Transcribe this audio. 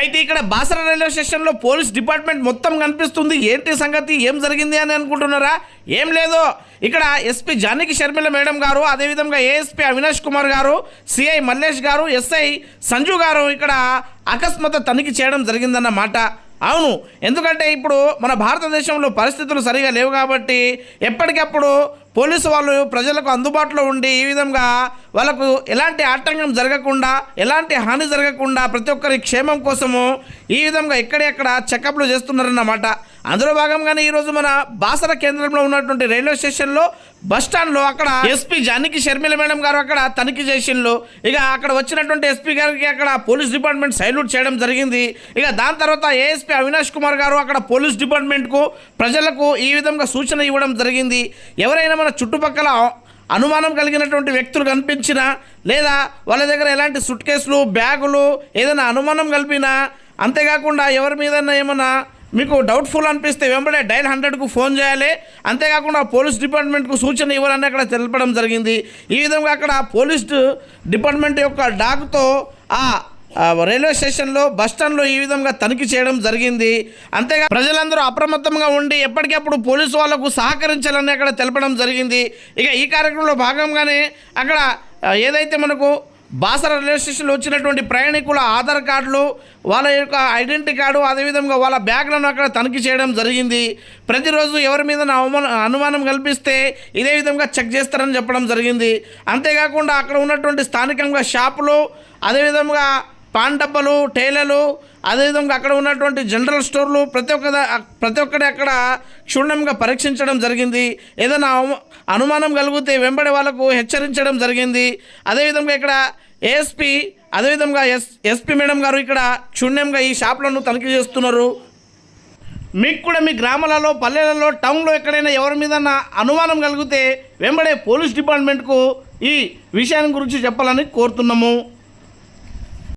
అయితే ఇక్కడ బాసర రైల్వే స్టేషన్లో పోలీస్ డిపార్ట్మెంట్ మొత్తం కనిపిస్తుంది. ఏంటి సంగతి? ఏం జరిగింది అని అనుకుంటున్నారా? ఏం లేదు. ఇక్కడ ఎస్పీ జానకి షర్మిల మేడం గారు అదేవిధంగా ఏఎస్పీ అవినాష్ కుమార్ గారు సిఐ మల్లేష్ గారు ఎస్ఐ సంజు గారు ఇక్కడ అకస్మాత్ తనిఖీ చేయడం జరిగిందన్నమాట అవును. ఎందుకంటే ఇప్పుడు మన భారతదేశంలో పరిస్థితులు సరిగా లేవు కాబట్టి ఎప్పటికప్పుడు పోలీసు వాళ్ళు ప్రజలకు అందుబాటులో ఉండి ఈ విధంగా వాళ్ళకు ఎలాంటి ఆటంకం జరగకుండా ఎలాంటి హాని జరగకుండా ప్రతి ఒక్కరి క్షేమం కోసము ఈ విధంగా ఎక్కడెక్కడ చెకప్లు చేస్తున్నారన్నమాట. అందులో భాగంగానే ఈరోజు మన బాసర కేంద్రంలో ఉన్నటువంటి రైల్వే స్టేషన్లో బస్ అక్కడ ఎస్పీ జానకి షర్మిల మేడం గారు అక్కడ తనిఖీ చేసిండ్రు ఇక అక్కడ వచ్చినటువంటి ఎస్పీ గారికి అక్కడ పోలీస్ డిపార్ట్మెంట్ సైల్యూట్ చేయడం జరిగింది. ఇక దాని తర్వాత ఏఎస్పీ అవినాష్ కుమార్ గారు అక్కడ పోలీస్ డిపార్ట్మెంట్కు ప్రజలకు ఈ విధంగా సూచన ఇవ్వడం జరిగింది. ఎవరైనా మన చుట్టుపక్కల అనుమానం కలిగినటువంటి వ్యక్తులు కనిపించినా లేదా వాళ్ళ దగ్గర ఎలాంటి సుట్ కేసులు బ్యాగులు ఏదైనా అనుమానం కలిపినా అంతేకాకుండా ఎవరి మీదన్నా ఏమన్నా మీకు డౌట్ఫుల్ అనిపిస్తే వెంబడే డైల్ హండ్రెడ్కు ఫోన్ చేయాలి. అంతేకాకుండా పోలీస్ డిపార్ట్మెంట్కు సూచన ఇవ్వాలని అక్కడ తెలపడం జరిగింది. ఈ విధంగా అక్కడ పోలీస్ డిపార్ట్మెంట్ యొక్క డాక్తో ఆ రైల్వే స్టేషన్లో బస్ స్టాండ్లో ఈ విధంగా తనిఖీ చేయడం జరిగింది. అంతేగా ప్రజలందరూ అప్రమత్తంగా ఉండి ఎప్పటికప్పుడు పోలీసు వాళ్ళకు సహకరించాలని అక్కడ తెలపడం జరిగింది. ఇక ఈ కార్యక్రమంలో భాగంగానే అక్కడ ఏదైతే మనకు బాసర రైల్వే స్టేషన్లో వచ్చినటువంటి ప్రయాణికుల ఆధార్ కార్డులు వాళ్ళ యొక్క ఐడెంటిటీ కార్డు అదేవిధంగా వాళ్ళ బ్యాగ్లను అక్కడ తనిఖీ చేయడం జరిగింది. ప్రతిరోజు ఎవరి మీద అవమాన అనుమానం కల్పిస్తే ఇదే విధంగా చెక్ చేస్తారని చెప్పడం జరిగింది. అంతేకాకుండా అక్కడ ఉన్నటువంటి స్థానికంగా షాపులు అదేవిధంగా పాన్ డబ్బలు టైలర్లు అదేవిధంగా అక్కడ ఉన్నటువంటి జనరల్ స్టోర్లు ప్రతి ఒక్క ప్రతి ఒక్కటి అక్కడ క్షుణ్ణంగా పరీక్షించడం జరిగింది. ఏదైనా అనుమానం కలిగితే వెంబడి వాళ్ళకు హెచ్చరించడం జరిగింది. అదేవిధంగా ఇక్కడ ఏఎస్పీ అదేవిధంగా ఎస్ ఎస్పీ మేడం గారు ఇక్కడ క్షుణ్ణంగా ఈ షాపులను తనిఖీ చేస్తున్నారు. మీకు కూడా మీ గ్రామాలలో పల్లెలలో టౌన్లో ఎక్కడైనా ఎవరి మీద అనుమానం కలిగితే వెంబడే పోలీస్ డిపార్ట్మెంట్కు ఈ విషయాన్ని గురించి చెప్పాలని కోరుతున్నాము.